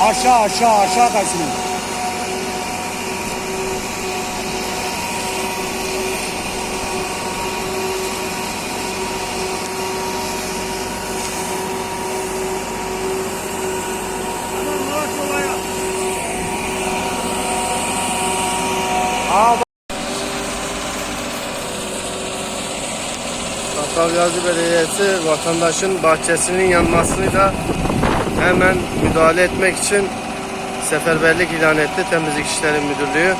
Aşağı aşağı aşağı kaysın. Aa, Kartalgazi Belediyesi vatandaşın bahçesinin yanmasını da hemen müdahale etmek için seferberlik ilan etti Temizlik İşleri Müdürlüğü.